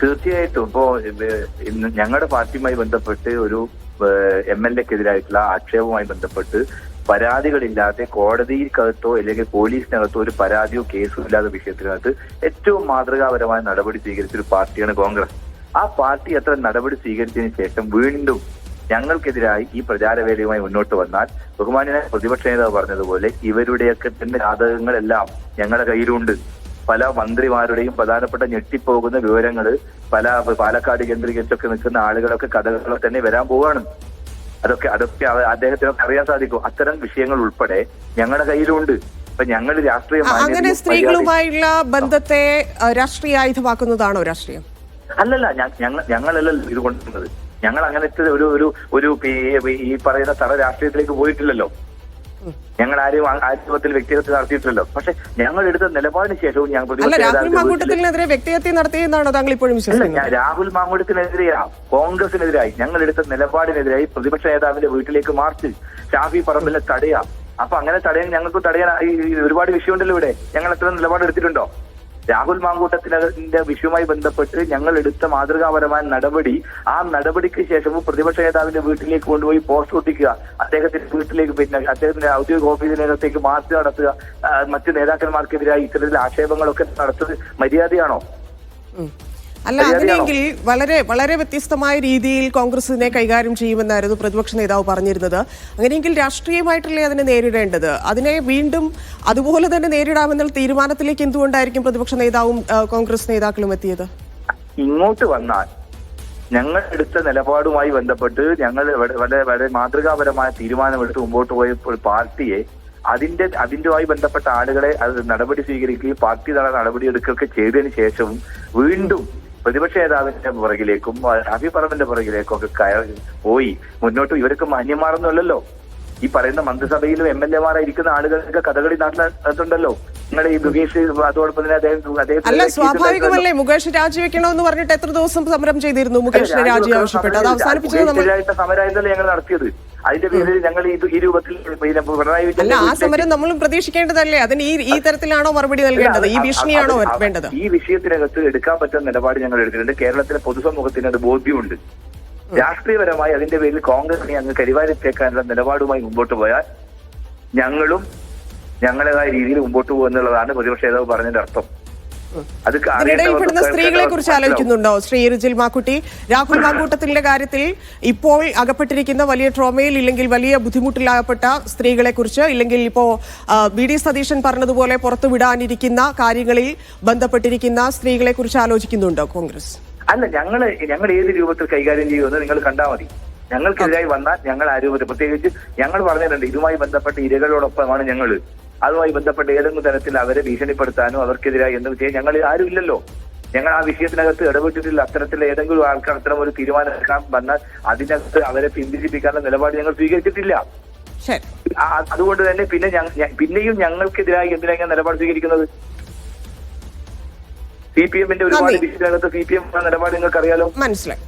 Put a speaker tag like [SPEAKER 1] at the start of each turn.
[SPEAKER 1] തീർച്ചയായിട്ടും ഇപ്പോ ഇന്ന് ഞങ്ങളുടെ പാർട്ടിയുമായി ബന്ധപ്പെട്ട് ഒരു എം എൽ എക്കെതിരായിട്ടുള്ള ആക്ഷേപവുമായി ബന്ധപ്പെട്ട് പരാതികളില്ലാതെ കോടതിക്കകത്തോ അല്ലെങ്കിൽ പോലീസിനകത്തോ ഒരു പരാതിയോ കേസോ ഇല്ലാത്ത വിഷയത്തിനകത്ത് ഏറ്റവും മാതൃകാപരമായ നടപടി സ്വീകരിച്ച ഒരു പാർട്ടിയാണ് കോൺഗ്രസ്. ആ പാർട്ടി അത്ര നടപടി സ്വീകരിച്ചതിന് ശേഷം വീണ്ടും ഞങ്ങൾക്കെതിരായി ഈ പ്രചാരവേലയുമായി മുന്നോട്ട് വന്നാൽ ബഹുമാനായ പ്രതിപക്ഷ നേതാവ് പറഞ്ഞതുപോലെ ഇവരുടെയൊക്കെ തന്നെ ജാതകങ്ങളെല്ലാം ഞങ്ങളുടെ കയ്യിലുണ്ട്. പല മന്ത്രിമാരുടെയും പ്രധാനപ്പെട്ട ഞെട്ടിപ്പോകുന്ന വിവരങ്ങൾ പല പാലക്കാട് കേന്ദ്രീകരിച്ചൊക്കെ നിൽക്കുന്ന ആളുകളൊക്കെ കഥകളൊക്കെ തന്നെ വരാൻ പോവാണ്. അതൊക്കെ അതൊക്കെ അദ്ദേഹത്തിനൊക്കെ അറിയാൻ സാധിക്കും. അത്തരം വിഷയങ്ങൾ ഉൾപ്പെടെ ഞങ്ങളുടെ കയ്യിലുണ്ട്. അപ്പൊ ഞങ്ങൾ രാഷ്ട്രീയ
[SPEAKER 2] അങ്ങനെ സ്ത്രീകളുമായുള്ള ബന്ധത്തെ രാഷ്ട്രീയ ആയുധമാക്കുന്നതാണോ രാഷ്ട്രീയം?
[SPEAKER 1] അല്ലല്ല ഞങ്ങൾ ഞങ്ങളല്ലല്ലോ ഇത് കൊണ്ടുവന്നത്. ഞങ്ങൾ അങ്ങനത്തെ ഒരു ഒരു ഒരു ഈ പറയുന്ന തറ രാഷ്ട്രീയത്തിലേക്ക് പോയിട്ടില്ലല്ലോ. ഞങ്ങൾ ആരും ആശുപത്രി വ്യക്തിഹത്യ നടത്തിയിട്ടില്ലല്ലോ. പക്ഷെ ഞങ്ങൾ എടുത്ത നിലപാടിന് ശേഷവും ഞങ്ങൾ
[SPEAKER 2] രാഹുൽ മാങ്കൂട്ടത്തിനെതിരെ വ്യക്തിഹത്യ നടത്തിയെന്നാണോ താങ്കൾ ഇപ്പോഴും
[SPEAKER 1] ഞാൻ രാഹുൽ കോൺഗ്രസിനെതിരായി ഞങ്ങൾ എടുത്ത നിലപാടിനെതിരായി പ്രതിപക്ഷ നേതാവിന്റെ വീട്ടിലേക്ക് മാർച്ച്. ഷാഫി പറമ്പിലെ തടയാ. അപ്പൊ അങ്ങനെ തടയാൻ ഞങ്ങൾക്ക് തടയാൻ ഒരുപാട് വിഷയമുണ്ടല്ലോ ഇവിടെ. ഞങ്ങൾ എത്ര നിലപാട് എടുത്തിട്ടുണ്ടോ രാഹുൽ മാങ്കൂട്ടത്തിന്റെ വിഷയവുമായി ബന്ധപ്പെട്ട് ഞങ്ങൾ എടുത്ത മാതൃകാപരമായ നടപടി ആ നടപടിക്ക് ശേഷവും പ്രതിപക്ഷ നേതാവിന്റെ വീട്ടിലേക്ക് കൊണ്ടുപോയി പോസ്റ്റ് ഒട്ടിക്കുക അദ്ദേഹത്തിന്റെ വീട്ടിലേക്ക് പിന്നെ അദ്ദേഹത്തിന്റെ ഔദ്യോഗിക ഓഫീസിനകത്തേക്ക് മാർച്ച് നടത്തുക മറ്റു നേതാക്കന്മാർക്കെതിരായി ഇത്തരത്തിൽ ആക്ഷേപങ്ങളൊക്കെ നടത്തുന്നത് മര്യാദയാണോ.
[SPEAKER 2] അല്ല അങ്ങനെയെങ്കിൽ വളരെ വളരെ വ്യത്യസ്തമായ രീതിയിൽ കോൺഗ്രസിനെ കൈകാര്യം ചെയ്യുമെന്നായിരുന്നു പ്രതിപക്ഷ നേതാവ് പറഞ്ഞിരുന്നത്. അങ്ങനെയെങ്കിൽ രാഷ്ട്രീയമായിട്ടല്ലേ അതിനെ നേരിടേണ്ടത്? അതിനെ വീണ്ടും അതുപോലെ തന്നെ നേരിടാമെന്നുള്ള തീരുമാനത്തിലേക്ക് എന്തുകൊണ്ടായിരിക്കും പ്രതിപക്ഷ നേതാവും കോൺഗ്രസ് നേതാക്കളും എത്തിയത്?
[SPEAKER 1] ഇങ്ങോട്ട് വന്നാൽ ഞങ്ങൾ എടുത്ത നിലപാടുമായി ബന്ധപ്പെട്ട് ഞങ്ങൾ വളരെ മാതൃകാപരമായ തീരുമാനമെടുത്ത് മുമ്പോട്ട് പോയ പാർട്ടിയെ അതിന്റെ അതിന്റെമായി ബന്ധപ്പെട്ട ആളുകളെ അത് നടപടി സ്വീകരിക്കുകയും പാർട്ടി തല നടപടിയെടുക്കുകയൊക്കെ ചെയ്തതിനു ശേഷവും വീണ്ടും പ്രതിപക്ഷ നേതാവിന്റെ പുറകിലേക്കും ഷാഫി പറമ്പിന്റെ പുറകിലേക്കും ഒക്കെ കയറി പോയി. മുന്നോട്ട് ഇവർക്ക് മാന്യന്മാരൊന്നുമല്ലല്ലോ. ഈ പറയുന്ന മന്ത്രിസഭയിലും എം എൽ എമാരായിരിക്കുന്ന ആളുകൾക്ക് കഥകളി നാട്ടിലുണ്ടല്ലോ നിങ്ങളുടെ ഈ മുകേഷ് അതോടൊപ്പം തന്നെ അദ്ദേഹം കേസുണ്ടായിട്ടുണ്ടല്ലോ.
[SPEAKER 2] സ്വാഭാവികമല്ലേ? മുകേഷ് രാജിവെക്കണമെന്ന് പറഞ്ഞിട്ട് എത്ര ദിവസം സമരം ചെയ്തിരുന്നു മുകേഷിനെ രാജി ആവശ്യപ്പെട്ടു അത് അവസാനിപ്പിച്ചത്
[SPEAKER 1] സമരമായിരുന്നല്ലോ ഞങ്ങൾ നടത്തിയത്? അതിന്റെ പേരിൽ ഞങ്ങൾ ഇത് ഈ രൂപത്തിൽ പിന്നെ പിണറായി വിജയൻ
[SPEAKER 2] ആ സമരം നമ്മളും പ്രതീക്ഷിക്കേണ്ടതല്ലേ? അതിന് ഈ ഈ തരത്തിലാണോ മറുപടി നൽകേണ്ടത്? ഈ ഭീഷണിയാണോ വേണ്ടത്
[SPEAKER 1] ഈ വിഷയത്തിനകത്ത് എടുക്കാൻ പറ്റുന്ന നിലപാട് ഞങ്ങൾ എടുത്തിട്ടുണ്ട് കേരളത്തിലെ പൊതുസമൂഹത്തിന് അത് ബോധ്യമുണ്ട്. രാഷ്ട്രീയപരമായി അതിന്റെ പേരിൽ കോൺഗ്രസിനെ അങ്ങ് കരിവാരിത്തേക്കാനുള്ള നിലപാടുമായി മുമ്പോട്ട് പോയാൽ ഞങ്ങളും ഞങ്ങളുടേതായ രീതിയിൽ മുമ്പോട്ട് പോകുന്നുള്ളതാണ് പ്രതിപക്ഷ നേതാവ് പറഞ്ഞതിന്റെ അർത്ഥം. അത്
[SPEAKER 2] ഇതിനിടയിൽ സ്ത്രീകളെ കുറിച്ച്. ആലോചിക്കുന്നുണ്ടോ? ശ്രീ റിജിൽ മാക്കുട്ടി രാഹുൽ മാങ്കൂട്ടത്തിന്റെ കാര്യത്തിൽ ഇപ്പോൾ അകപ്പെട്ടിരിക്കുന്ന വലിയ ട്രോമയിൽ ഇല്ലെങ്കിൽ വലിയ ബുദ്ധിമുട്ടിലാകപ്പെട്ട സ്ത്രീകളെ കുറിച്ച് ഇല്ലെങ്കിൽ ഇപ്പോ ബി ഡി സതീശൻ പറഞ്ഞതുപോലെ പുറത്തു വിടാനിരിക്കുന്ന കാര്യങ്ങളിൽ ബന്ധപ്പെട്ടിരിക്കുന്ന സ്ത്രീകളെ കുറിച്ച് ആലോചിക്കുന്നുണ്ടോ കോൺഗ്രസ്?
[SPEAKER 1] അല്ല ഞങ്ങൾ ഞങ്ങൾ ഏത് രൂപത്തിൽ കൈകാര്യം ചെയ്യുമെന്ന് നിങ്ങൾ കണ്ടാൽ മതി. ഞങ്ങൾക്കെതിരായി വന്നാൽ ഞങ്ങൾ ആ രൂപത്തിൽ പ്രത്യേകിച്ച് ഞങ്ങൾ പറഞ്ഞിട്ടുണ്ട്. ഇതുമായി ബന്ധപ്പെട്ട ഇരകളോടൊപ്പമാണ് ഞങ്ങൾ അതുമായി ബന്ധപ്പെട്ട് ഏതെങ്കിലും തരത്തിൽ അവരെ ഭീഷണിപ്പെടുത്താനോ അവർക്കെതിരായി എന്ന് ചെയ്യാൻ ഞങ്ങൾ ആരും ഇല്ലല്ലോ. ഞങ്ങൾ ആ വിഷയത്തിനകത്ത് ഇടപെട്ടിട്ടില്ല. അത്തരത്തിൽ ഏതെങ്കിലും ആൾക്കാർ അത്തരം ഒരു തീരുമാനം എടുക്കാൻ വന്നാൽ അതിനകത്ത് അവരെ പിന്തിരിപ്പിക്കാനുള്ള നിലപാട് ഞങ്ങൾ സ്വീകരിച്ചിട്ടില്ല. അതുകൊണ്ട് തന്നെ പിന്നെ പിന്നെയും ഞങ്ങൾക്കെതിരായി എന്തിനാ ഞാൻ നിലപാട് സ്വീകരിക്കുന്നത്? സി പി എമ്മിന്റെ ഒരുപാട്. വിഷയത്തിനകത്ത് സി പി എം നിലപാട് നിങ്ങൾക്ക് അറിയാലോ
[SPEAKER 2] മനസ്സിലായി.